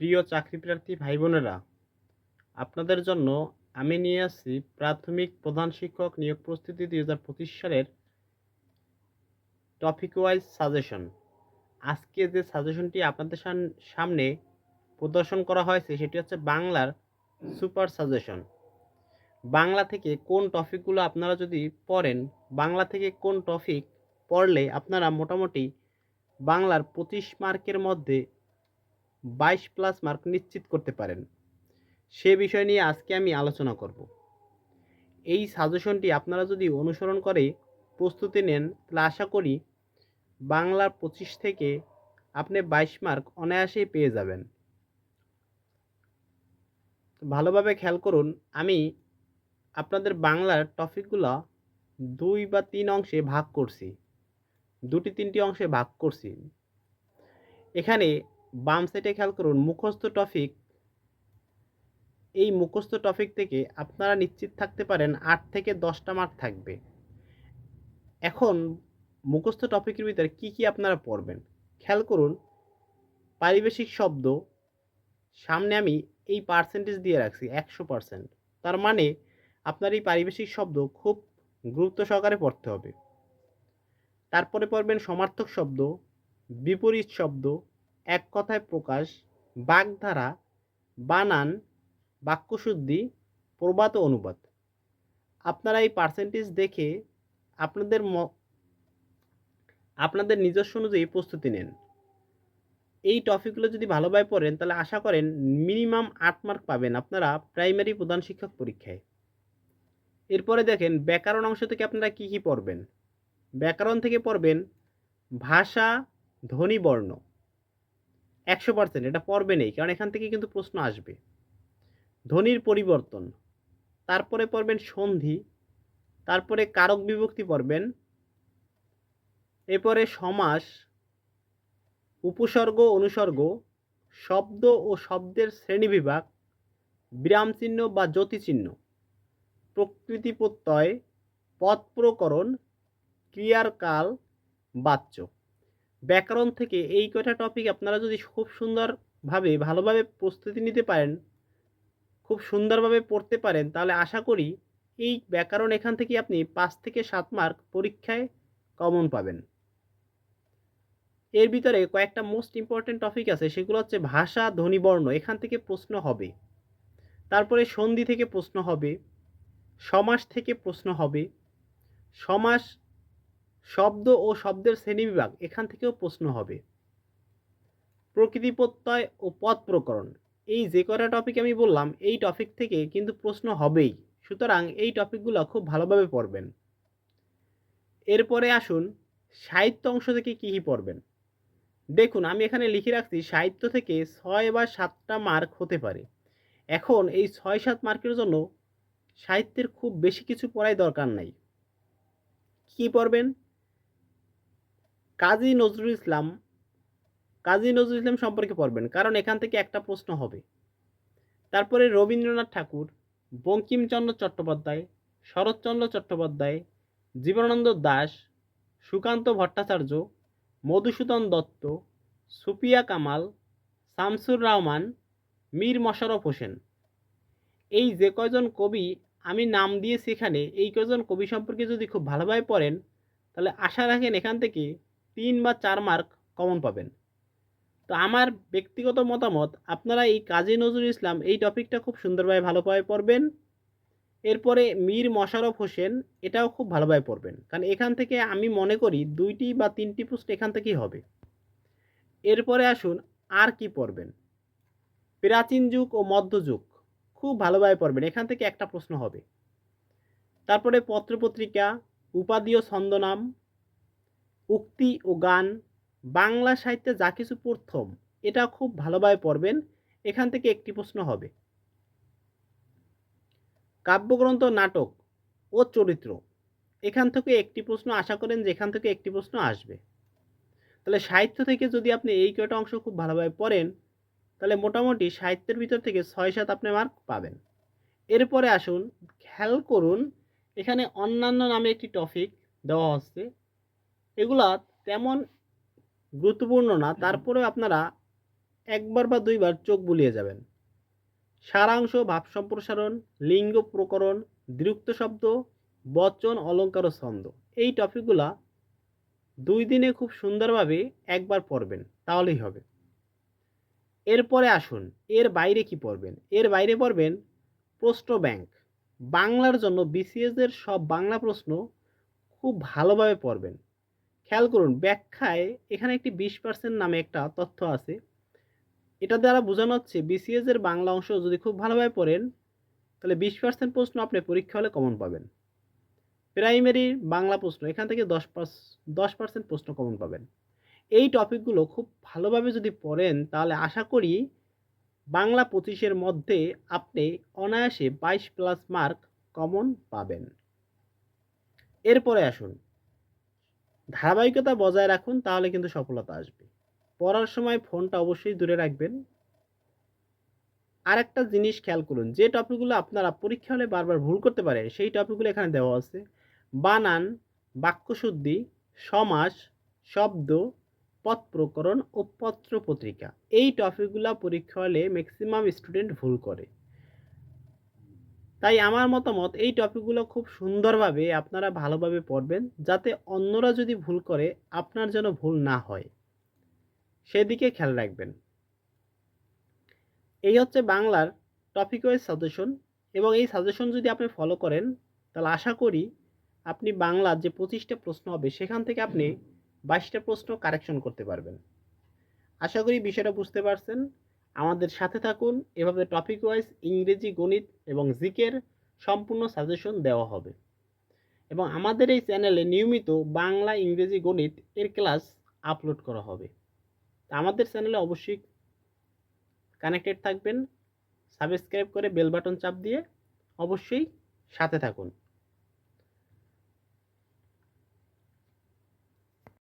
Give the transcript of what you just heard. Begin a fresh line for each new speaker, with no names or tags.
প্রিয় চাকরিপ্রার্থী ভাই বোনেরা আপনাদের জন্য আমি নিয়ে আসছি প্রাথমিক প্রধান শিক্ষক নিয়োগ প্রস্তুতি দুই হাজার পঁচিশ সালের টপিক ওয়াইজ সাজেশন। আজকে যে সাজেশনটি আপনাদের সামনে প্রদর্শন করা হয়েছে, সেটি হচ্ছে বাংলার সুপার সাজেশন। বাংলা থেকে কোন টপিকগুলো আপনারা যদি পড়েন, বাংলা থেকে কোন টপিক পড়লে আপনারা মোটামুটি বাংলার পঁচিশ মার্কের মধ্যে বাইশ প্লাস মার্ক নিশ্চিত করতে পারেন। সে বিষয় নিয়ে আজকে আমি আলোচনা করব। এই সাজেশনটি আপনারা যদি অনুসরণ করে প্রস্তুতি নেন, তাহলে আশা করি বাংলার পঁচিশ থেকে আপনি বাইশ মার্ক অনায়াসেই পেয়ে যাবেন। ভালোভাবে খেয়াল করুন, আমি আপনাদের বাংলার টপিকগুলো দুই বা তিন অংশে ভাগ করছি। দুটি তিনটি অংশে ভাগ করছি। এখানে বাম সাইডে খেয়াল করুন, মুখস্থ টপিক এই মুখস্থ টপিক থেকে আপনারা নিশ্চিত থাকতে পারেন আট থেকে দশটা মার্ক থাকবে। এখন মুখস্থ টপিকের ভিতরে কি কি আপনারা পড়বেন? খেয়াল করুন, পারিবেশিক শব্দ, সামনে আমি এই পার্সেন্টেজ দিয়ে রাখছি, একশো পার্সেন্ট তার মানে আপনার এই পারিবেশিক শব্দ খুব গুরুত্ব সহকারে পড়তে হবে। তারপরে পড়বেন সমার্থক শব্দ, বিপরীত শব্দ এক কথায় প্রকাশ, বাগধারা, বানান, বাক্যশুদ্ধি, প্রবাদ অনুবাদ। আপনারা এই পার্সেন্টেজ দেখে আপনাদের আপনাদের নিজস্ব অনুযায়ী প্রস্তুতি নেন। এই টপিকগুলো যদি ভালোভাবে পড়েন, তাহলে আশা করেন মিনিমাম আট মার্ক পাবেন আপনারা প্রাইমারি প্রধান শিক্ষক পরীক্ষায়। এরপরে দেখেন, ব্যাকরণ অংশ থেকে আপনারা কি কি পড়বেন? ব্যাকরণ থেকে পড়বেন ভাষা, ধ্বনি, বর্ণ। একশো পার্সেন্ট এটা পড়বে নেই, কারণ এখান থেকে কিন্তু প্রশ্ন আসবে। ধ্বনির পরিবর্তন, তারপরে পড়বেন সন্ধি, তারপরে কারক বিভক্তি পড়বেন, এরপরে সমাস, উপসর্গ, অনুসর্গ, শব্দ ও শব্দের শ্রেণীবিভাগ বিরাম চিহ্ন বা জ্যোতি চিহ্ন, প্রকৃতি প্রত্যয় পদ প্রকরণ, ক্রিয়ার কাল, বাচ্য। ব্যাকরণ থেকে এই কয়টা টপিক আপনারা যদি খুব সুন্দরভাবে, ভালোভাবে প্রস্তুতি নিতে পারেন, খুব সুন্দরভাবে পড়তে পারেন, তাহলে আশা করি এই ব্যাকরণ এখান থেকে আপনি পাঁচ থেকে সাত মার্ক পরীক্ষায় কমন পাবেন। এর ভিতরে কয়েকটা মোস্ট ইম্পর্টেন্ট টপিক আছে, সেগুলো হচ্ছে ভাষা ধ্বনিবর্ণ এখান থেকে প্রশ্ন হবে। তারপরে সন্ধি থেকে প্রশ্ন হবে, সমাস থেকে প্রশ্ন হবে, সমাস শব্দ ও শব্দের শ্রেণীবিভাগ, এখান থেকেও প্রশ্ন হবে। প্রকৃতি প্রত্যয় ও পদ প্রকরণ, এই যে কটা টপিক আমি বললাম, এই টপিক থেকে কিন্তু প্রশ্ন হবেই। সুতরাং এই টপিকগুলো খুব ভালোভাবে পড়বেন। এরপরে আসুন, সাহিত্য অংশ থেকে কী কী পড়বেন? দেখুন, আমি এখানে লিখে রাখছি, সাহিত্য থেকে ছয় বা সাতটা মার্ক হতে পারে। এখন এই ছয় সাত মার্কের জন্য সাহিত্যের খুব বেশি কিছু পড়াই দরকার নাই। কী পড়বেন? কাজী নজরুল ইসলাম, কাজী নজরুল ইসলাম সম্পর্কে পড়বেন। কারণ এখান থেকে একটা প্রশ্ন হবে। তারপরে রবীন্দ্রনাথ ঠাকুর, বঙ্কিমচন্দ্র চট্টোপাধ্যায়, শরৎচন্দ্র চট্টোপাধ্যায়, জীবনানন্দ দাস, সুকান্ত ভট্টাচার্য, মধুসূদন দত্ত, সুপিয়া কামাল, শামসুর রহমান, মীর মশারফ হোসেন। এই যে কয়জন কবি আমি নাম দিয়েছি এখানে এই কয়জন কবি সম্পর্কে যদি খুব ভালোভাবে পড়েন, তাহলে আশা রাখেন এখান থেকে তিন বা চার মার্ক কমন পাবেন। তো আমার ব্যক্তিগত মতামত, আপনারা এই কাজী নজরুল ইসলাম এই টপিকটা খুব সুন্দরভাবে ভালোভাবে পড়বেন। এরপরে মীর মশারফ হোসেন, এটাও খুব ভালোভাবে পড়বেন। কারণ এখান থেকে আমি মনে করি দুইটি বা তিনটি পোস্ট এখান থেকেই হবে। এরপরে আসুন আর কি পড়বেন? প্রাচীন যুগ ও মধ্যযুগ খুব ভালোভাবে পড়বেন। এখান থেকে একটা প্রশ্ন হবে। তারপরে পত্রপত্রিকা ও ছন্দনাম উক্তি ও গান, বাংলা সাহিত্যে যা কিছু প্রথম, এটা খুব ভালোভাবে পড়বেন। এখান থেকে একটি প্রশ্ন হবে। কাব্যগ্রন্থ, নাটক ও চরিত্র, এখান থেকে একটি প্রশ্ন আশা করেন যে এখান থেকে একটি প্রশ্ন আসবে। তাহলে সাহিত্য থেকে যদি আপনি এই কয়টা অংশ খুব ভালোভাবে পড়েন, তাহলে মোটামুটি সাহিত্যের ভিতর থেকে ছয় সাত আপনি মার্ক পাবেন। এরপরে আসুন, খেয়াল করুন, এখানে অন্যান্য নামে একটি টপিক দেওয়া হচ্ছে। এগুলা তেমন গুরুত্বপূর্ণ না তারপরে আপনারা একবার বা দুইবার চোখ বুলিয়ে যাবেন। সারাংশ ভাব সম্প্রসারণ লিঙ্গ প্রকরণ দ্বিরুক্ত শব্দ বচন অলঙ্কার ও ছন্দ এই টপিকগুলা দুই দিনে খুব সুন্দরভাবে একবার পড়বেন তাহলেই হবে। এরপরে আসুন এর বাইরে কি পড়বেন? এর বাইরে পড়বেন প্রশ্ন ব্যাংক। বাংলার জন্য বিসিএস এর সব বাংলা প্রশ্ন খুব ভালোভাবে পড়বেন। খেয়াল করুন, ব্যাখ্যায় এখানে একটি বিশ পার্সেন্ট নামে একটা তথ্য আছে। এটা দ্বারা বোঝানো হচ্ছে বিসিএস এর বাংলা অংশ যদি খুব ভালোভাবে পড়েন, তাহলে বিশ পার্সেন্ট প্রশ্ন আপনি পরীক্ষা হলে কমন পাবেন। প্রাইমারির বাংলা প্রশ্ন, এখান থেকে দশ পার্স, দশ পার্সেন্ট প্রশ্ন কমন পাবেন। এই টপিকগুলো খুব ভালোভাবে যদি পড়েন, তাহলে আশা করি বাংলা পঁচিশের মধ্যে আপনি অনায়াসে বাইশ প্লাস মার্ক কমন পাবেন। এরপরে আসুন। ধারাবাহিকতা বজায় রাখুন, তাহলে কিন্তু সফলতা আসবে। পড়ার সময় ফোনটা অবশ্যই দূরে রাখবেন। আর একটা জিনিস খেয়াল করুন, যে টপিকগুলো আপনারা পরীক্ষা হলে বারবার ভুল করতে পারে, সেই টপিকগুলো এখানে দেওয়া আছে। বানান, বাক্যশুদ্ধি, সমাস, শব্দ পদ প্রকরণ ও পত্র পত্রিকা। এই টপিকগুলো পরীক্ষা হলে ম্যাক্সিমাম স্টুডেন্ট ভুল করে। তাই আমার মতামত এই টপিকগুলো খুব সুন্দরভাবে আপনারা ভালোভাবে পড়বেন, যাতে অন্যরা যদি ভুল করে, আপনার যেন ভুল না হয়। সেদিকে খেয়াল রাখবেন। এই হচ্ছে বাংলার টপিক ওয়াইজ সাজেশন এবং এই সাজেশন যদি আপনি ফলো করেন, তাহলে আশা করি আপনি বাংলার যে পঁচিশটা প্রশ্ন হবে, সেখান থেকে আপনি বাইশটা প্রশ্ন কারেকশন করতে পারবেন। আশা করি বিষয়টা বুঝতে পারছেন। আমাদের সাথে থাকুন। এভাবে টপিক ওয়াইজ ইংরেজি, গণিত এবং জিকের সম্পূর্ণ সাজেশন দেওয়া হবে। এবং আমাদের এই চ্যানেলে নিয়মিত বাংলা, ইংরেজি, গণিত এর ক্লাস আপলোড করা হবে। আমাদের চ্যানেলে অবশ্যই কানেক্টেড থাকবেন। সাবস্ক্রাইব করে বেল বাটন চাপ দিয়ে অবশ্যই সাথে থাকুন।